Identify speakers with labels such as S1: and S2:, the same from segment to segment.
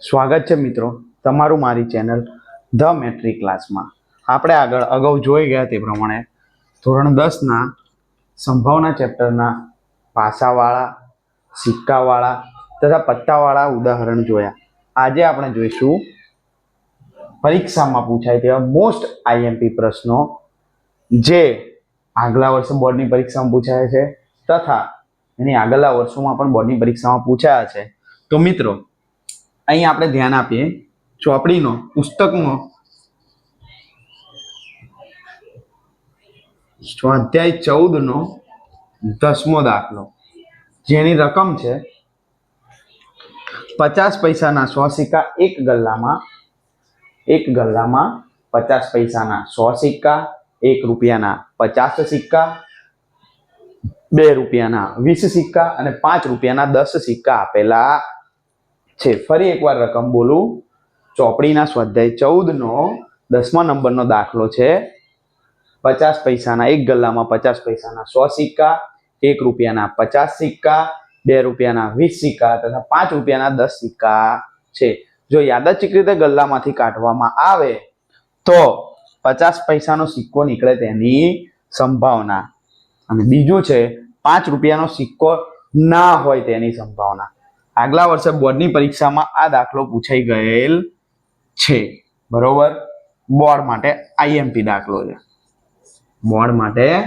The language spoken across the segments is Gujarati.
S1: સ્વાગત છે મિત્રો તમારું મારી ચેનલ ધ મેટ્રિક ક્લાસમાં. આપણે આગળ અગાઉ જોઈ ગયા તે પ્રમાણે ધોરણ દસના સંભાવના ચેપ્ટરના પાસાવાળા, સિક્કાવાળા તથા પત્તાવાળા ઉદાહરણ જોયા. આજે આપણે જોઈશું પરીક્ષામાં પૂછાય તેવા મોસ્ટ આઈએમપી પ્રશ્નો જે આગલા વર્ષે બોર્ડની પરીક્ષામાં પૂછાયા છે તથા એની આગલા વર્ષોમાં પણ બોર્ડની પરીક્ષામાં પૂછાયા છે. તો મિત્રો અહીં આપણે ધ્યાન આપીએ. ચોપડીનો, પુસ્તકનો. સ્વાધ્યાય ચૌદનો, દસમો દાખલો. જેની રકમ છે, પચાસ પૈસાના સો સિક્કા એક ગલ્લામાં એક ગલ્લામાં પચાસ પૈસાના સો સિક્કા એક રૂપિયાના પચાસ સિક્કા, બે રૂપિયાના વીસ સિક્કા અને પાંચ રૂપિયાના દસ સિક્કા આપેલા છે. ફરી એકવાર રકમ બોલું. ચોપડીના સ્વાધ્યાય ચૌદનો, દસમા નંબરનો દાખલો છે. પચાસ પૈસાના એક ગલ્લામાં પચાસ પૈસાના સો સિક્કા, એક રૂપિયાના પચાસ સિક્કા, બે રૂપિયાના વીસ સિક્કા તથા પાંચ રૂપિયાના દસ સિક્કા છે. જો યાદચ્છિક રીતે ગલ્લામાંથી કાઢવામાં આવે, તો પચાસ પૈસાનો સિક્કો નીકળે તેની સંભાવના. અને બીજું છે, પાંચ રૂપિયાનો સિક્કો ના હોય તેની સંભાવના. આગલા વર્ષે બોર્ડની પરીક્ષામાં આ દાખલો પૂછાઈ ગયેલ છે. બરોબર? બોર્ડ માટે આઈએમપી દાખલો છે. બોર્ડ માટે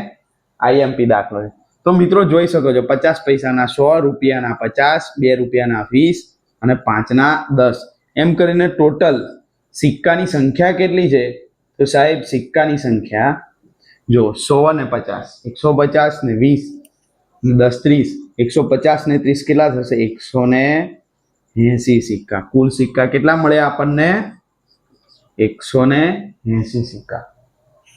S1: આઈએમપી દાખલો છે. તો મિત્રો જોઈ શકો છો, પચાસ પૈસાના સો, રૂપિયાના પચાસ, બે રૂપિયાના વીસ અને પાંચના દસ. એમ કરીને ટોટલ સિક્કાની સંખ્યા કેટલી છે? તો સાહેબ, સિક્કાની સંખ્યા જો સો ને પચાસ, એકસો પચાસ ને વીસ દસ ત્રીસ, એકસો પચાસ ને ત્રીસ કેટલા થશે? એકસો ને એસી સિક્કા. કુલ સિક્કા કેટલા મળ્યા આપણને? એકસો ને એસી સિક્કા.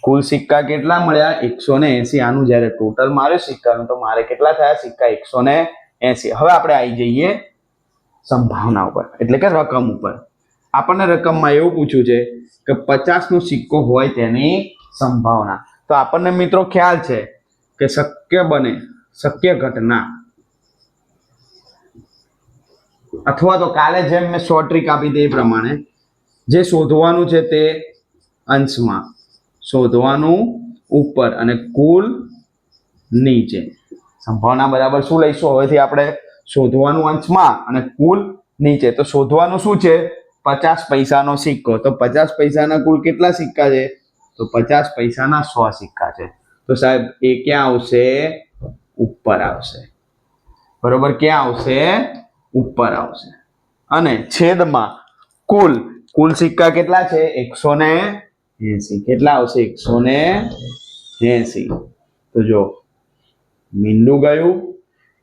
S1: કુલ સિક્કા કેટલા મળ્યા? એકસો ને એસી. આનું જ્યારે ટોટલ મારે સિક્કાનું, તો મારે કેટલા થયા? સિક્કા એકસો ને એસી. હવે આપણે આવી જઈએ સંભાવના ઉપર, એટલે કે રકમ ઉપર. આપણને રકમમાં એવું પૂછ્યું છે કે પચાસ નો સિક્કો હોય તેની સંભાવના. તો આપણને મિત્રો ખ્યાલ છે કે શક્ય બને શક્ય ઘટના અથવા તો કાલે જેમ મેં શોર્ટ ટ્રીક આપી દે એ પ્રમાણે, જે શોધવાનું છે તે અંશમાં. શોધવાનું ઉપર અને કુલ નીચે. સંભાવના બરાબર શું લઈશું? હવેથી આપણે શોધવાનું અંશમાં અને કુલ નીચે. તો શોધવાનું શું છે? પચાસ પૈસાનો સિક્કો. તો પચાસ પૈસાના કુલ કેટલા સિક્કા છે? તો પચાસ પૈસાના સો સિક્કા છે. તો સાહેબ, એ ક્યાં આવશે? ઉપર આવશે. બરોબર, ક્યાં આવશે? ઉપર આવશે. અને છેદમાં કુલ કુલ સિક્કા કેટલા છે? એકસો ને એસી. કેટલા આવશે? એકસો ને એસી. તો જો, મીંડું ગયું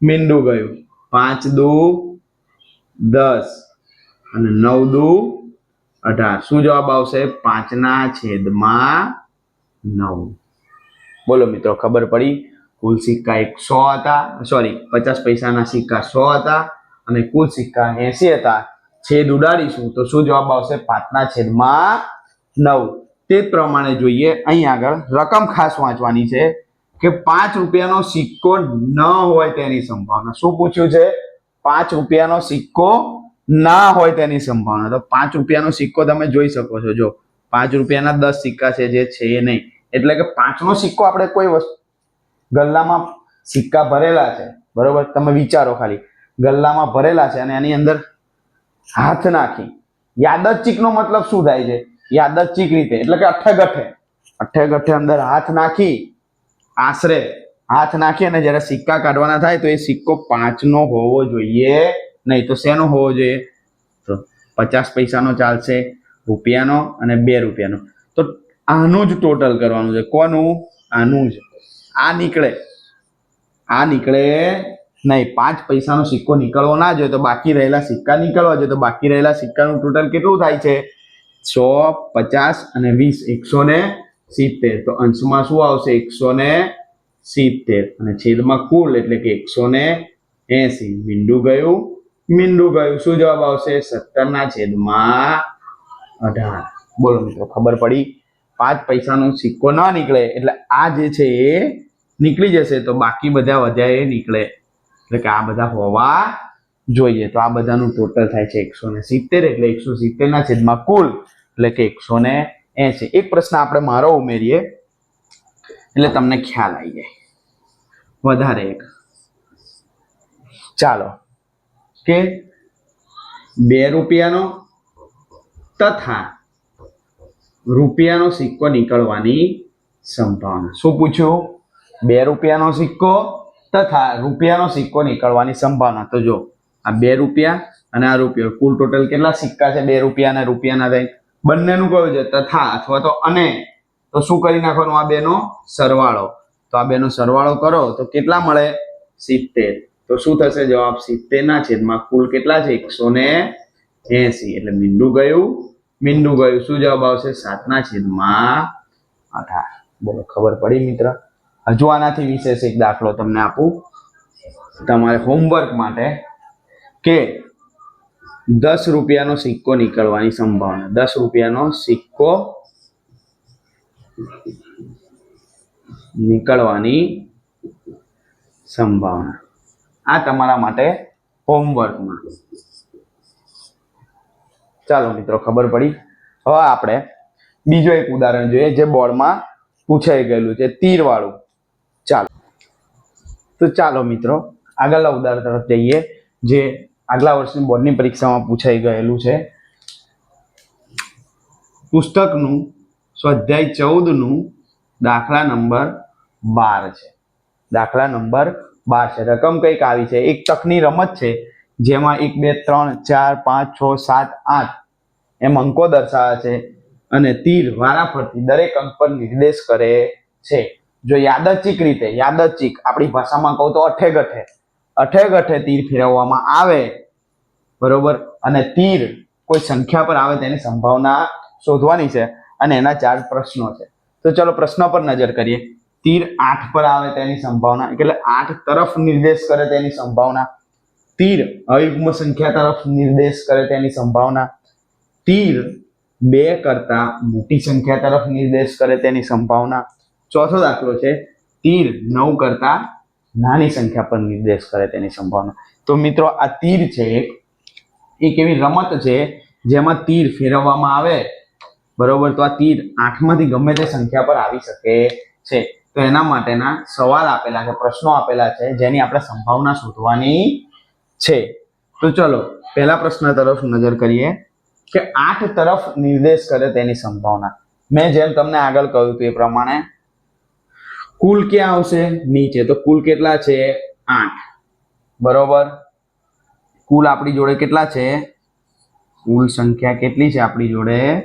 S1: મીંડું ગયું. પાંચ દુ દસ અને નવ દુ અઢાર. શું જવાબ આવશે? પાંચના છેદમાં નવ. બોલો મિત્રો, ખબર પડી? કુલ સિક્કા એક સો હતા સોરી પચાસ પૈસાના સિક્કા સો હતા અને કુલ સિક્કા એસી હતા. છેદ ઉડાડીશું તો શું જવાબ આવશે? પાંચના છેદમાં નવ. તે પ્રમાણે જોઈએ, અહીં આગળ રકમ ખાસ વાંચવાની છે કે પાંચ રૂપિયાનો સિક્કો ન હોય તેની સંભાવના. શું પૂછ્યું છે? પાંચ રૂપિયાનો સિક્કો ના હોય તેની સંભાવના. તો પાંચ રૂપિયાનો સિક્કો તમે જોઈ શકો છો. જો પાંચ રૂપિયાના દસ સિક્કા છે, જે છે એ નહીં. એટલે કે પાંચનો સિક્કો આપણે કોઈ વસ્તુ ગલ્લામાં સિક્કા ભરેલા છે. બરોબર? તમે વિચારો ખાલી. ગલ્લામાં ભરેલા છે અને એની અંદર હાથ નાખી. યાદચ્છિકનો મતલબ શું થાય છે? યાદચ્છિક રીતે. એટલે કે અઠે અઠ્ઠેગઠ્ઠે અંદર હાથ નાખી, આશરે હાથ નાખી અને જ્યારે સિક્કા કાઢવાના થાય તો એ સિક્કો પાંચનો હોવો જોઈએ. નહીં તો શેનો હોવો જોઈએ? તો પચાસ પૈસાનો ચાલશે, રૂપિયાનો અને બે રૂપિયાનો. તો આનું જ ટોટલ કરવાનું છે. કોનું? આનું જ. આ નીકળે. આ નીકળે નહીં, પાંચ પૈસાનો સિક્કો નીકળવો ના જોઈએ તો બાકી રહેલા સિક્કા નીકળવા જોઈએ તો બાકી રહેલા સિક્કાનું ટોટલ કેટલું થાય છે? સો પચાસ અને વીસ, એકસો ને સિત્તેર. તો અંશમાં શું આવશે? એકસો ને સિત્તેર. અને છેદમાં કુલ એટલે કે એકસો ને એસી. મીંડું ગયું? મીંડું ગયું. શું જવાબ આવશે? સત્તરના છેદમાં અઢાર. બોલો મિત્રો, ખબર પડી? પાંચ પૈસાનો સિક્કો ના નીકળે. એટલે આ જે છે એ નીકળી જશે તો બાકી બધા વધ્યા એ નીકળે. એટલે કે આ બધા હોવા જોઈએ. તો આ બધાનું ટોટલ થાય છે એકસો ને સિત્તેર એટલે એકસો સિત્તેરના છેદમાં કુલ એટલે કે એકસો ને એસી એક પ્રશ્ન આપણે મારો ઉમેરીએ. એટલે તમને ખ્યાલ આવી જાય. વધારે એક. ચાલો. કે બે રૂપિયાનો તથા રૂપિયાનો સિક્કો નીકળવાની સંભાવના. શું પૂછ્યું? બે રૂપિયાનો સિક્કો તથા રૂપિયાનો સિક્કો નીકળવાની સંભાવના. તો જો, આ બે રૂપિયા અને આ રૂપિયો, કુલ ટોટલ કેટલા સિક્કા છે? બે રૂપિયા અને રૂપિયાના થાય બંનેનું કયું છે? તથા અથવા તો અને. તો શું કરી નાખવાનું? આ બેનો સરવાળો. તો આ બેનો સરવાળો કરો, તો કેટલા મળે? સિત્તેર. તો શું થશે? જવાબ સિત્તેર ના છેદમાં કુલ કેટલા છે? એકસો ને એસી. એટલે મીંડું ગયું. મીંડું ગયું. શું જવાબ આવશે? સાતના છેદમાં અઢાર. બોલો, ખબર પડી મિત્ર? હજુ આનાથી વિશેષ એક દાખલો તમને આપું. તમારે હોમવર્ક માટે કે દસ રૂપિયાનો સિક્કો નીકળવાની સંભાવના. દસ રૂપિયાનો સિક્કો નીકળવાની સંભાવના. આ તમારા માટે હોમવર્કમાં ચાલો મિત્રો, ખબર પડી? હવે આપણે બીજો એક ઉદાહરણ જોઈએ જે બોર્ડમાં પૂછાઈ ગયેલું છે તીર વાળું ચાલો તો ચાલો મિત્રો, આગળના ઉદાહરણ તરફ જઈએ, જે આગલા વર્ષની બોર્ડની પરીક્ષામાં પૂછાઈ ગયેલું છે. પુસ્તકનું સ્વાધ્યાય ચૌદનું દાખલા નંબર બાર છે. દાખલા નંબર બાર છે. રકમ કંઈક આવી છે. એક તકની રમત છે, જેમાં એક, બે, ત્રણ, ચાર, પાંચ, છ, સાત, આઠ એમ અંકો દર્શાવે છે અને તીર વારાફરતી દરેક અંક પર નિર્દેશ કરે છે. જો યાદચ્છિક રીતે યાદચ્છિક આપણી ભાષામાં કહું તો અઠે ગઠે અઠે ગઠે તીર ફેરવવામાં આવે, બરોબર? અને તીર કોઈ સંખ્યા પર આવે તેની સંભાવના શોધવાની છે અને એના ચાર પ્રશ્નો છે. તો ચલો પ્રશ્ન પર નજર કરીએ. તીર આઠ પર આવે તેની સંભાવના, એટલે આઠ તરફ નિર્દેશ કરે તેની સંભાવના. તીર અયુગ્મ સંખ્યા તરફ નિર્દેશ કરે તેની સંભાવના. તીર બે કરતા મોટી સંખ્યા તરફ નિર્દેશ કરે તેની સંભાવના. ચોથો દાખલો છે, તીર નવ કરતા નાની સંખ્યા પર નિર્દેશ કરે તેની સંભાવના. તો મિત્રો, આ તીર છે એક. એવી રમત છે જેમાં તીર ફેરવવામાં આવે. બરોબર? તો આ તીર આઠમાંથી ગમે તે સંખ્યા પર આવી શકે છે. તો એના માટેના સવાલ આપેલા છે, પ્રશ્નો આપેલા છે, જેની આપણે સંભાવના શોધવાની છે. તો ચલો, પહેલા પ્રશ્ન તરફ નજર કરીએ કે આઠ તરફ નિર્દેશ કરે તેની સંભાવના. મેં જેમ તમને આગળ કહ્યું હતું એ પ્રમાણે કુલ ક્યાં આવશે? નીચે. તો કુલ કેટલા છે? આઠ. બરોબર? કુલ આપણી જોડે કેટલા છે? કુલ સંખ્યા કેટલી છે આપણી જોડે?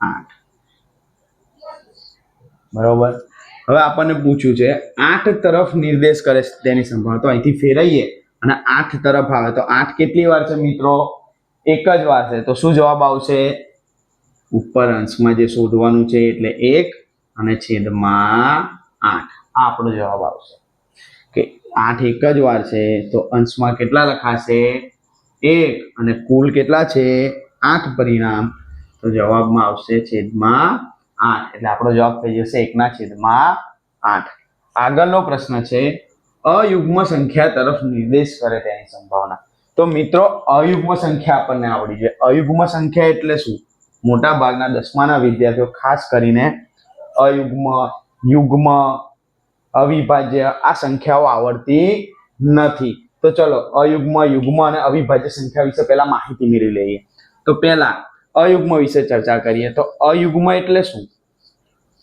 S1: આઠ. બરોબર? હવે આપણને પૂછ્યું છે, આઠ તરફ નિર્દેશ કરે છે તેની સંભાવના તો અહીંથી ફેરવીએ અને આઠ તરફ આવે. તો આઠ કેટલી વાર છે મિત્રો? એક જ વાર છે. તો શું જવાબ આવશે? ઉપર અંશમાં જે શોધવાનું છે એટલે એક અને છેદમાં આઠ. આ આપણો જવાબ આવશે. કે આઠ એક જ વાર છે તો અંશમાં કેટલા લખાશે? એક. અને કુલ કેટલા છે? આઠ પરિણામ. તો જવાબમાં આવશે છેદમાં આઠ. એટલે આપણો જવાબ થઈ જશે એકના છેદમાં આઠ. આગળનો પ્રશ્ન છે અયુગ્મ સંખ્યા તરફ નિર્દેશ કરે તેની સંભાવના. તો મિત્રો અયુગ્મ સંખ્યા આપણને આવડી જોઈએ. અયુગ્મ સંખ્યા એટલે શું? મોટા ભાગના દસમાના વિદ્યાર્થીઓ ખાસ કરીને અયુગ્મ યુગ્મ અવિભાજ્ય આ સંખ્યાઓ આવડતી નથી. તો ચલો, અયુગ્મ યુગ્મ અને અવિભાજ્ય સંખ્યા વિશે પહેલા માહિતી મેળવી લઈએ. તો પહેલા, અયુગ્મ વિશે ચર્ચા કરીએ. તો અયુગ્મ એટલે શું?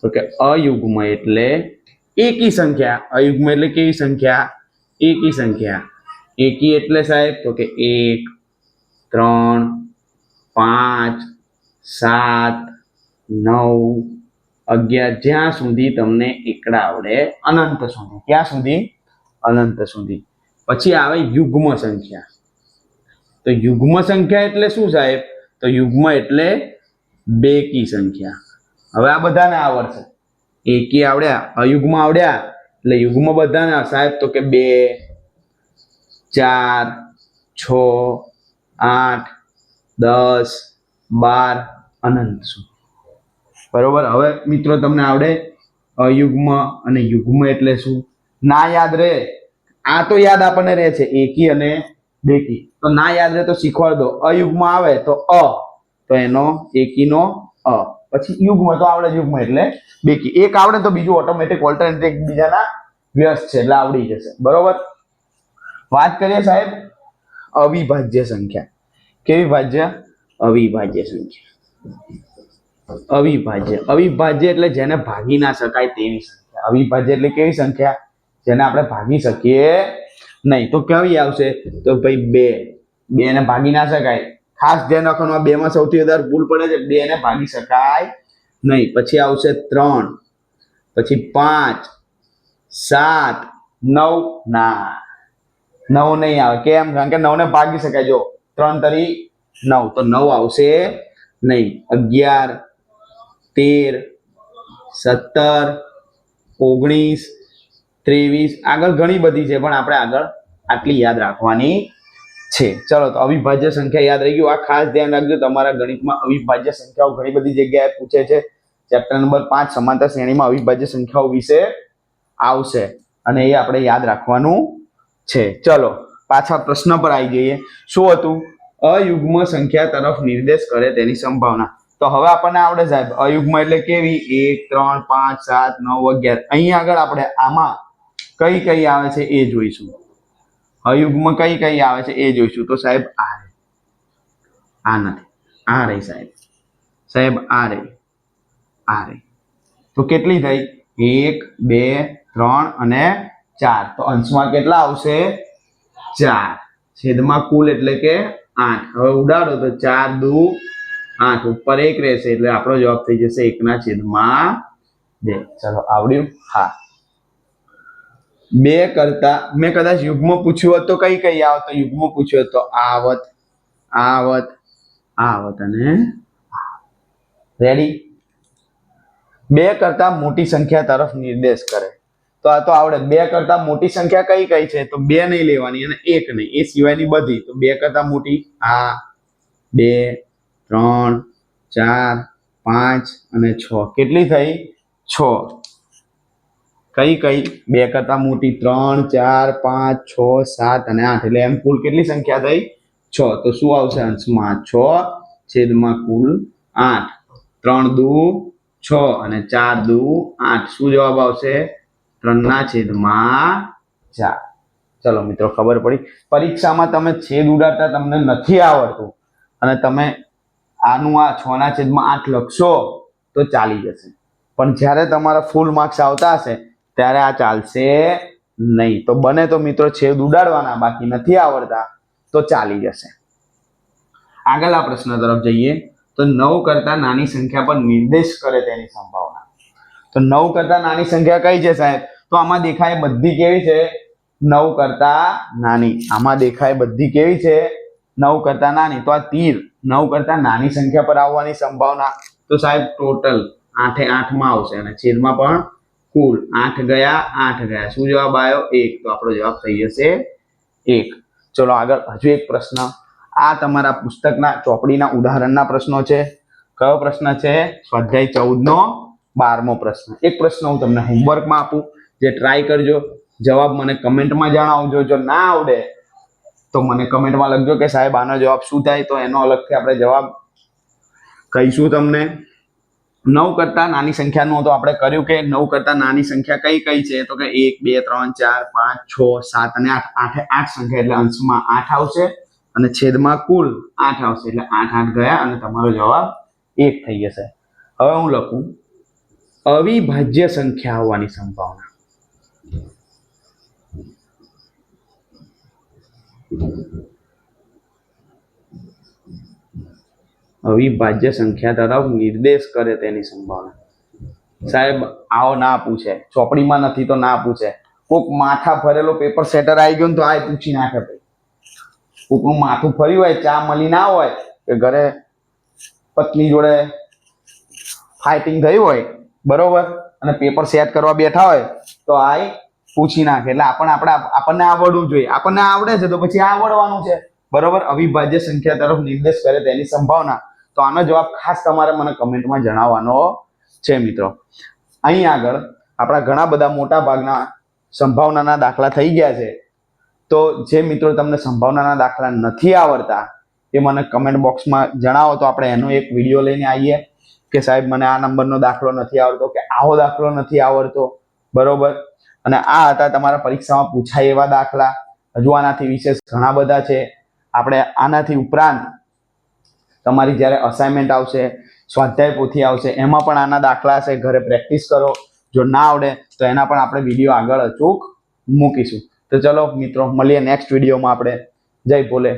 S1: તો કે અયુગ્મ એટલે એકી સંખ્યા. અયુગ્મ એટલે કેવી સંખ્યા? એકી સંખ્યા. એકી એટલે સાહેબ, તો કે એક, ત્રણ, પાંચ, સાત, નવ અગિયાર, જ્યાં સુધી તમને એકડા આવડે અનંત સુધી. ક્યાં સુધી? અનંત સુધી. પછી આવે યુગ્મ સંખ્યા. તો યુગ્મ સંખ્યા એટલે શું સાહેબ? તો યુગ્મ એટલે બેકી સંખ્યા. હવે આ બધાને આવડશે. એકી આવડ્યા, અયુગ્મ આવડ્યા, એટલે યુગ્મ બધાને સાહેબ, તો કે બે, ચાર, છ, આઠ, દસ, બાર, અનંત સુધી. બરોબર? હવે મિત્રો તમને આવડે અયુગ્મ અને યુગ્મ એટલે શું? ના યાદ રહે આ તો યાદ આપણને રહે છે, એકી અને બેકી. તો ના યાદ રહે તો શીખવાડ દો. અયુગમાં આવે તો અ, તો એનો એકીનો અ. પછી યુગમાં તો આવડે યુગ્મ એટલે બેકી. એક આવડે તો બીજું ઓટોમેટિક ઓલ્ટરનેટ એકબીજાના વ્યસ્ત છે એટલે આવડી જશે. બરોબર? વાત કરીએ સાહેબ? અવિભાજ્ય સંખ્યા. કેવી ભાજ્ય? અવિભાજ્ય સંખ્યા. અવિભાજ્ય. અવિભાજ્ય એટલે જેને ભાગી ના શકાય તેવી સંખ્યા. અવિભાજ્ય એટલે કેવી સંખ્યા? જેને આપણે ભાગી શકીએ નહીં. તો કેવી આવશે? તો ભાઈ બે. બે ને ભાગી ના શકાય. ખાસ ધ્યાન રાખવાનું બે માં સૌથી વધારે ભૂલ પડે છે. બે ને ભાગી શકાય નહીં. પછી આવશે ત્રણ. પછી પાંચ. સાત. નવ. ના. નવ નહીં આવે. કેમ? કારણ કે નવ ને ભાગી શકાય. જો ત્રણ તરી નવ. તો નવ આવશે નહીં. અગિયાર. તેર, સત્તર, ઓગણીસ, ત્રેવીસ, આગળ ઘણી બધી છે, પણ આપણે આગળ આટલી યાદ રાખવાની છે. ચલો, તો અવિભાજ્ય સંખ્યા યાદ રહી ગયું. આ ખાસ ધ્યાન રાખજો, તમારા ગણિતમાં અવિભાજ્ય સંખ્યાઓ ઘણી બધી જગ્યાએ પૂછે છે. ચેપ્ટર નંબર પાંચ, સમાંતર શ્રેણીમાં અવિભાજ્ય સંખ્યાઓ વિશે આવશે. અને એ આપણે યાદ રાખવાનું છે. ચલો, પાછા પ્રશ્ન પર આવી જઈએ. શું હતું? અયુગ્મ સંખ્યા તરફ નિર્દેશ કરે તેની સંભાવના. તો હવે આપણને આવડે સાહેબ, અયુગ્મ એટલે કેવી? એક, ત્રણ, પાંચ, સાત, નવ, અગિયાર. અહીં આગળ આપણે આમાં કઈ કઈ આવે છે એ જોઈશું. અયુગ્મ કઈ કઈ આવે છે એ જોઈશું. તો સાહેબ, આ રહી. આ નથી. આ રહી સાહેબ. સાહેબ, આ રે આ રહી. તો કેટલી થઈ? એક, બે, ત્રણ અને ચાર. તો અંશમાં કેટલા આવશે? ચાર. છેદમાં કુલ એટલે કે આઠ. હવે ઉડાડો તો ચાર દુ આઠ ઉપર એક રહેશે એટલે આપણો જવાબ થઈ જશે એકના છેદમાં બે. ચલો, આવડ્યું? હા. બે કરતા, મેં કદાચ યુગ્મ પૂછ્યું હોત કઈ કઈ આવત? યુગ્મ પૂછ્યું તો આવત આવત આવત અને રેડી બે કરતા મોટી સંખ્યા તરફ નિર્દેશ કરે. તો આ તો આવડે. બે કરતા મોટી સંખ્યા કઈ કઈ છે? તો બે નહીં લેવાની અને એક નહીં. એ સિવાયની બધી. તો બે કરતા મોટી આ બે ત્રણ, ચાર, પાંચ અને છ. કેટલી થઈ? છ. કઈ કઈ? બે કરતા મોટી ત્રણ, ચાર, પાંચ, છ, સાત અને આઠ. એટલે એમ કુલ કેટલી સંખ્યા થઈ? છ. તો શું આવશે અંશમાં? છ છેદમાં કુલ આઠ. ત્રણ દુ છ અને ચાર દુ આઠ. શું જવાબ આવશે? ત્રણના છેદમાં ચાર. ચલો મિત્રો, ખબર પડી. પરીક્ષામાં તમે છેદ ઉડાડતા તમને નથી આવડતું. અને તમે આનું આ છ ના છેદમાં આઠ લખશો તો ચાલી જશે. પણ જ્યારે તમારા ફૂલ માર્ક્સ આવતા હશે, ત્યારે આ ચાલશે નહીં. તો બને તો મિત્રો છેદ ઉડાડવાના, બાકી નથી આવડતા, તો ચાલી જશે. આગળના પ્રશ્ન તરફ જઈએ. તો નવ કરતા નાની સંખ્યા પર નિર્દેશ કરે તેની સંભાવના. તો નવ કરતા નાની સંખ્યા કઈ છે સાહેબ? તો આમાં દેખાય બધી કેવી છે? નવ કરતા નાની. આમાં દેખાય બધી કેવી છે? નવ કરતા નાની, તો આ તીર નવ કરતા નાની સંખ્યા પર આવવાની સંભાવના. તો સાહેબ ટોટલ આઠે આઠમાં આવશે અને છેદમાં પણ કુલ આઠ ગયા આઠ ગયા. શું જવાબ આવ્યો? એક. તો આપણો જવાબ થઈ જશે એક. ચલો આગળ, હજુ એક પ્રશ્ન. આ તમારા પુસ્તકના ચોપડીના ઉદાહરણના પ્રશ્નો છે. કયો પ્રશ્ન છે? સ્વાધ્યાય ચૌદ નો બારમો પ્રશ્ન. એક પ્રશ્ન હું તમને હોમવર્કમાં આપું, જે ટ્રાય કરજો. જવાબ મને કમેન્ટમાં જણાવજો. જો ના આવડે તો મને કમેન્ટમાં લખજો કે સાહેબ, આનો જવાબ શું થાય? તો એનો અલગથી આપણે જવાબ કહીશું તમને. નવ કરતા નાની સંખ્યાનું તો આપણે કર્યું કે નવ કરતા નાની સંખ્યા કઈ કઈ છે? તો કે એક, બે, ત્રણ, ચાર, પાંચ, છ, સાત અને આઠ. આઠે આઠ સંખ્યા એટલે અંશમાં આઠ આવશે અને છેદમાં કુલ આઠ આવશે એટલે આઠ આઠ ગયા અને તમારો જવાબ એક થઈ જશે. હવે હું લખું. અવિભાજ્ય સંખ્યા આવવાની સંભાવના. અવિભાજ્ય સંખ્યા તરફ નિર્દેશ કરે તેની સંભાવના. સાહેબ, આવો ના પૂછે. ચોપડીમાં નથી તો ના પૂછે. કોક માથા ફરેલો પેપર સેટર આવી ગયો ને તો આ પૂછી નાખે ભાઈ. કોકનું માથું ફર્યું હોય, ચા મળી ના હોય, કે ઘરે પત્ની જોડે ફાઇટિંગ થઈ હોય, બરોબર? અને પેપર સેટ કરવા બેઠા હોય, તો આ પૂછી નાખે. એટલે આપણે આપણે આપણને આવડવું જોઈએ. આપણને આવડે છે તો પછી આવડવાનું છે. બરોબર? અવિભાજ્ય સંખ્યા તરફ નિર્દેશ કરે તેની સંભાવના. તો આનો જવાબ ખાસ તમારે મને કમેન્ટમાં જણાવવાનો છે, મિત્રો. અહીં આગળ આપણા ઘણા બધા મોટા ભાગના સંભાવનાના દાખલા થઈ ગયા છે. તો જે મિત્રો તમને સંભાવનાના દાખલા નથી આવડતા એ મને કમેન્ટ બોક્સમાં જણાવો. તો આપણે એનો એક વીડિયો લઈને આવીએ કે સાહેબ, મને આ નંબરનો દાખલો નથી આવડતો કે આવો દાખલો નથી આવડતો. બરોબર? અને આ હતા તમારા પરીક્ષામાં પૂછાય એવા દાખલા. હજુ આનાથી વિશેષ ઘણા બધા છે. આપણે આનાથી ઉપરાંત તમારી જ્યારે અસાઇનમેન્ટ આવશે, સ્વાધ્યાય પોથી આવશે, એમાં પણ આના દાખલા હશે. ઘરે પ્રેક્ટિસ કરો. જો ના આવડે, તો એના પણ આપણે વીડિયો આગળ અચૂક મૂકીશું. તો ચલો મિત્રો, મળીએ નેક્સ્ટ વિડીયોમાં આપણે. જય ભોલે.